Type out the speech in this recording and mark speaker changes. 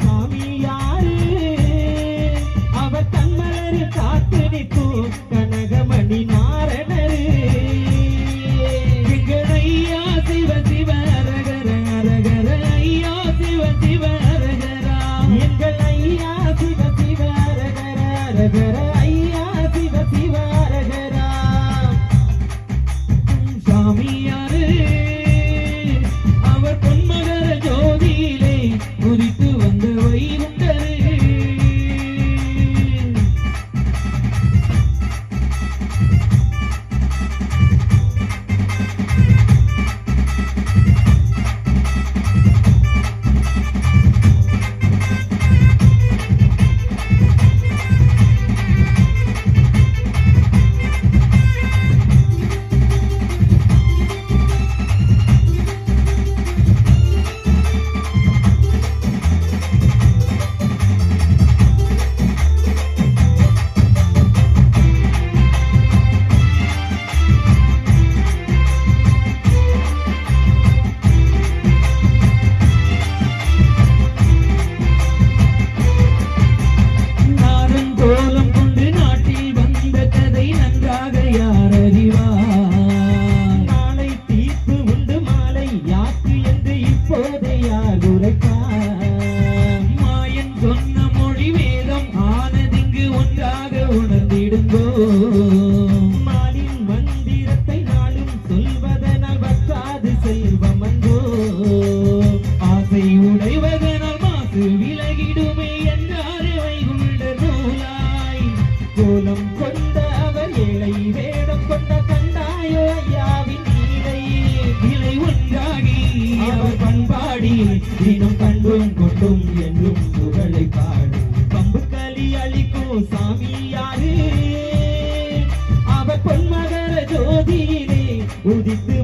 Speaker 1: சாமி யாரு அவர் கண்மலரு காத்து நிற்கும் உணர்ந்திடுங்கோ மந்திரத்தை நாளும் சொல்வதனால் வற்றாது செல்வம் அங்கோ ஆசை உடைவதனால் மாசு விலகிடுமே என்றாரு வைகுண்ட நூலாய். கோலம் கொண்ட அவர் ஏழை வேடம் கொண்ட கண்டாயோ ஐயாவின் நீலை நிலை ஒன்றாகி அவர் பண்பாடி தினம் கண்டும் கொண்டும் என்றும் ஜோதியிலே உதித்து